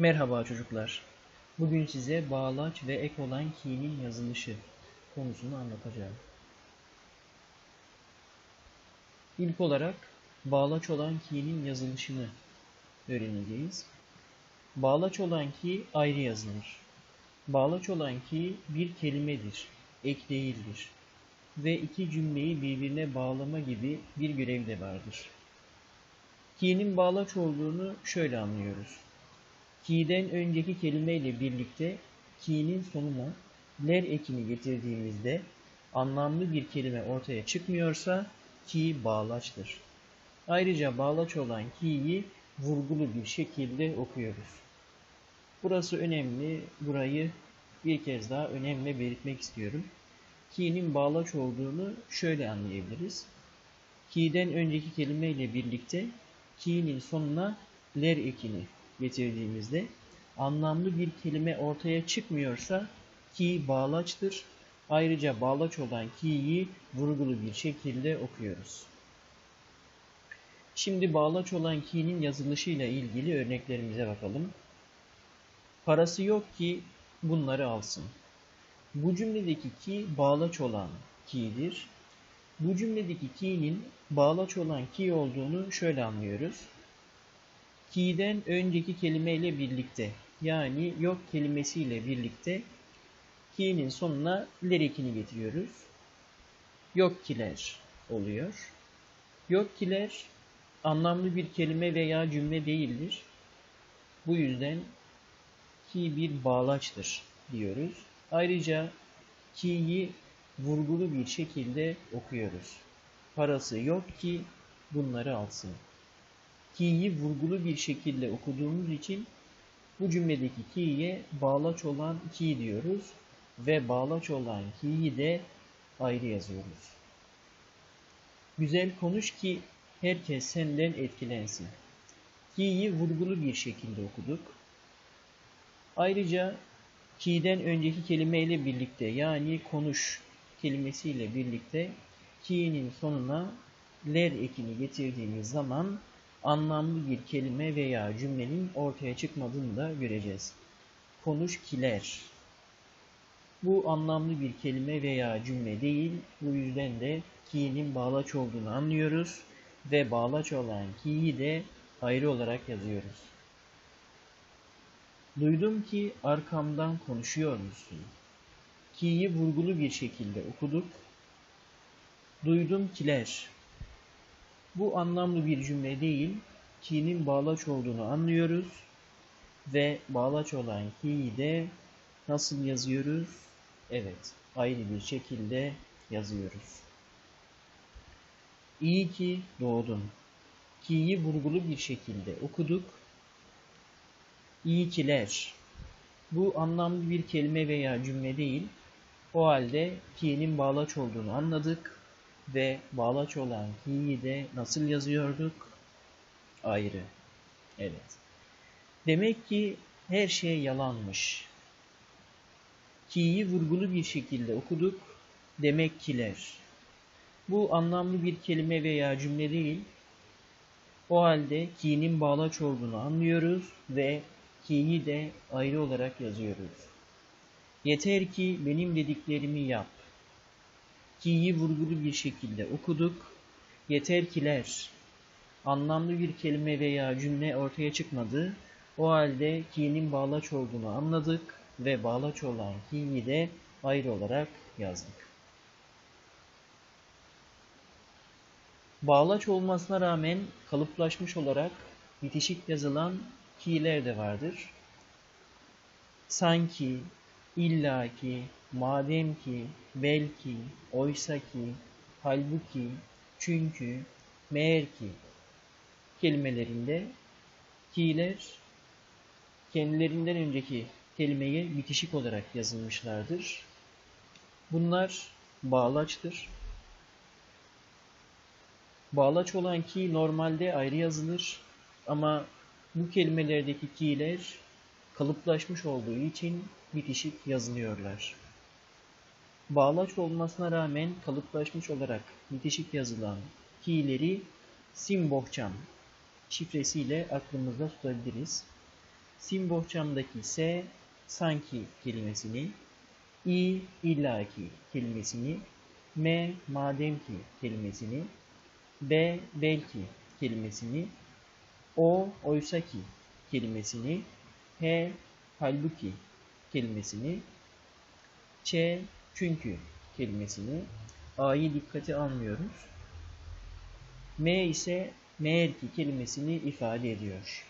Merhaba çocuklar. Bugün size bağlaç ve ek olan ki'nin yazılışı konusunu anlatacağım. İlk olarak bağlaç olan ki'nin yazılışını öğreneceğiz. Bağlaç olan ki ayrı yazılır. Bağlaç olan ki bir kelimedir, ek değildir ve iki cümleyi birbirine bağlama gibi bir görev de vardır. Ki'nin bağlaç olduğunu şöyle anlıyoruz. Ki'den önceki kelimeyle birlikte ki'nin sonuna ler ekini getirdiğimizde anlamlı bir kelime ortaya çıkmıyorsa ki bağlaçtır. Ayrıca bağlaç olan ki'yi vurgulu bir şekilde okuyoruz. Burası önemli. Burayı bir kez daha önemli belirtmek istiyorum. Ki'nin bağlaç olduğunu şöyle anlayabiliriz. Ki'den önceki kelimeyle birlikte ki'nin sonuna ler ekini getirdiğimizde anlamlı bir kelime ortaya çıkmıyorsa ki bağlaçtır. Ayrıca bağlaç olan ki'yi vurgulu bir şekilde okuyoruz. Şimdi bağlaç olan ki'nin yazılışıyla ilgili örneklerimize bakalım. Parası yok ki bunları alsın. Bu cümledeki ki bağlaç olan ki'dir. Bu cümledeki ki'nin bağlaç olan ki olduğunu şöyle anlıyoruz. Ki'den önceki kelimeyle birlikte yani yok kelimesiyle birlikte ki'nin sonuna ler ekini getiriyoruz. Yok kiler oluyor. Yok kiler anlamlı bir kelime veya cümle değildir. Bu yüzden ki bir bağlaçtır diyoruz. Ayrıca ki'yi vurgulu bir şekilde okuyoruz. Parası yok ki bunları alsın. Ki'yi vurgulu bir şekilde okuduğumuz için bu cümledeki ki'ye bağlaç olan ki diyoruz ve bağlaç olan ki'yi de ayrı yazıyoruz. Güzel konuş ki herkes senden etkilensin. Ki'yi vurgulu bir şekilde okuduk. Ayrıca ki'den önceki kelimeyle birlikte yani konuş kelimesiyle birlikte ki'nin sonuna ler ekini getirdiğimiz zaman anlamlı bir kelime veya cümlenin ortaya çıkmadığını da göreceğiz. Konuş kiler. Bu anlamlı bir kelime veya cümle değil. Bu yüzden de ki'nin bağlaç olduğunu anlıyoruz ve bağlaç olan ki'yi de ayrı olarak yazıyoruz. Duydum ki arkamdan konuşuyor musun? Ki'yi vurgulu bir şekilde okuduk. Duydum kiler. Bu anlamlı bir cümle değil, ki'nin bağlaç olduğunu anlıyoruz ve bağlaç olan ki'yi de nasıl yazıyoruz? Evet, ayrı bir şekilde yazıyoruz. İyi ki doğdun. Ki'yi vurgulu bir şekilde okuduk. İyi kiler. Bu anlamlı bir kelime veya cümle değil. O halde ki'nin bağlaç olduğunu anladık ve bağlaç olan ki'yi de nasıl yazıyorduk? Ayrı. Evet. Demek ki her şey yalanmış. Ki'yi vurgulu bir şekilde okuduk. Demek kiler. Bu anlamlı bir kelime veya cümle değil. O halde ki'nin bağlaç olduğunu anlıyoruz ve ki'yi de ayrı olarak yazıyoruz. Yeter ki benim dediklerimi yap. Ki'yi vurgulu bir şekilde okuduk. Yeter kiler. Anlamlı bir kelime veya cümle ortaya çıkmadı. O halde ki'nin bağlaç olduğunu anladık ve bağlaç olan ki'yi de ayrı olarak yazdık. Bağlaç olmasına rağmen kalıplaşmış olarak bitişik yazılan ki'ler de vardır. Sanki, illaki, madem ki, belki, oysa ki, halbuki, çünkü, meğer ki kelimelerinde ki'ler kendilerinden önceki kelimeye bitişik olarak yazılmışlardır. Bunlar bağlaçtır. Bağlaç olan ki normalde ayrı yazılır ama bu kelimelerdeki ki'ler kalıplaşmış olduğu için bitişik yazılıyorlar. Bağlaç olmasına rağmen kalıplaşmış olarak bitişik yazılan ki'leri simbohçam şifresiyle aklımızda tutabiliriz. Sim bohçamdaki S sanki kelimesini, İ illaki kelimesini, M madem ki kelimesini, B belki kelimesini, O oysaki kelimesini, H halbuki kelimesini, Ç çünkü kelimesini, A'yı dikkate almıyoruz. M ise meğer ki kelimesini ifade ediyor.